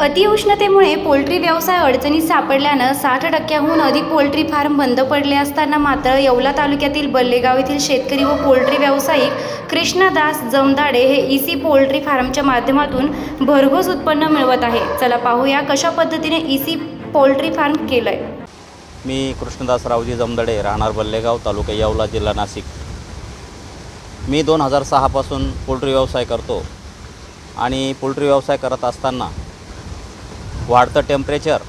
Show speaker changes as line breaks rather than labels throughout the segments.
अतिउष्णतेमुळे poultry व्यवसाय अडचणीत सापडल्यानं साठ टक्क्याहून अधिक पोल्ट्री फार्म बंद पडले असताना मात्र येवला तालुक्यातील बल्लेगाव येथील शेतकरी व पोल्ट्री व्यावसायिक कृष्णदास जमदाडे हे इसी पोल्ट्री फार्मच्या माध्यमातून भरघोस उत्पन्न मिळवत आहे. चला पाहूया कशा पद्धतीने इसी पोल्ट्री फार्म केलंय.
मी कृष्णदास रावजी जमदाडे राहणार बल्लेगाव तालुका येवला जिल्हा नाशिक. मी दोन हजार सहापासून पोल्ट्री व्यवसाय करतो आणि पोल्ट्री व्यवसाय करत असताना वाढतं टेम्परेचर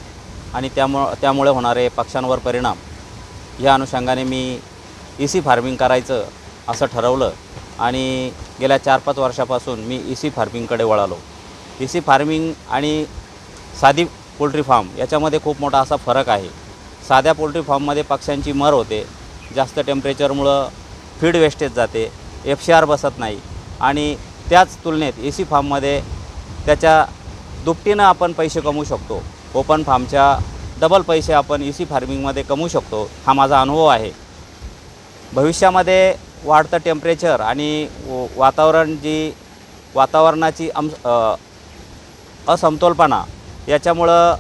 आणि त्यामुळं त्यामुळे होणारे पक्ष्यांवर परिणाम. या अनुषंगाने मी ई सी फार्मिंग करायचं असं ठरवलं आणि गेल्या चार पाच वर्षापासून मी ई सी फार्मिंगकडे वळालो. ई सी फार्मिंग आणि साधी पोल्ट्री फार्म याच्यामध्ये खूप मोठा असा फरक आहे. साध्या पोल्ट्री फार्ममध्ये पक्ष्यांची मर होते जास्त टेम्परेचरमुळं फीड वेस्टेज जाते एफ सी आर बसत नाही आणि त्याच तुलनेत ए सी फार्ममध्ये त्याच्या दुपटीनं आपण पैसे कमवू शकतो. ओपन फार्मच्या डबल पैसे आपण ई सी फार्मिंगमध्ये कमवू शकतो. हा माझा अनुभव आहे. भविष्यामध्ये वाढतं टेम्परेचर आणि वातावरण जी वातावरणाची अम असमतोलपणा याच्यामुळं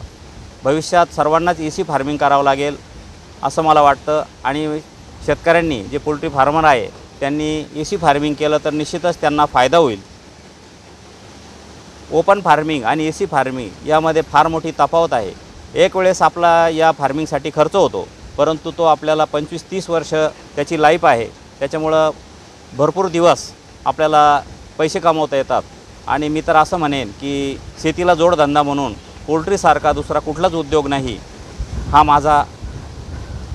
भविष्यात सर्वांनाच ई सी फार्मिंग करावं लागेल असं मला वाटतं. आणि शेतकऱ्यांनी जे पोल्ट्री फार्मर आहे त्यांनी ई सी फार्मिंग केलं तर निश्चितच त्यांना फायदा होईल. ओपन फार्मिंग आणि ए सी फार्मिंग यामध्ये फार मोठी तफावत आहे. एक वेळेस आपला या फार्मिंगसाठी खर्च होतो परंतु तो आपल्याला पंचवीस तीस वर्ष त्याची लाईफ आहे. त्याच्यामुळं भरपूर दिवस आपल्याला पैसे कमवता येतात. आणि मी तर असं म्हणेन की शेतीला जोडधंदा म्हणून पोल्ट्रीसारखा दुसरा कुठलाच उद्योग नाही हा माझा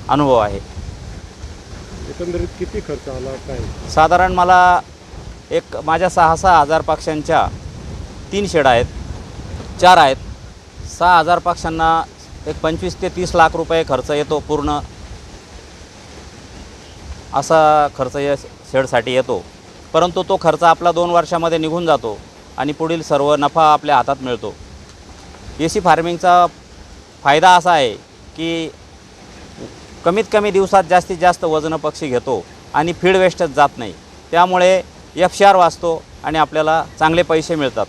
अनुभव आहे.
एकंदरीत किती खर्च आला काय?
साधारण मला एक माझ्या सहा सहा हजार पक्ष्यांच्या तीन शेड आहेत चार आहेत. सहा हजार पक्ष्यांना एक पंचवीस ते तीस लाख रुपये खर्च येतो पूर्ण. असा खर्च या शेडसाठी येतो. परंतु तो खर्च आपला दोन वर्षामध्ये निघून जातो आणि पुढील सर्व नफा आपल्या हातात मिळतो. ए सी फार्मिंगचा फायदा असा आहे की कमीत कमी दिवसात जास्तीत जास्त वजन पक्षी घेतो आणि फीड वेस्टच जात नाही. त्यामुळे एफ सी आर वाचतो आणि आपल्याला चांगले पैसे मिळतात.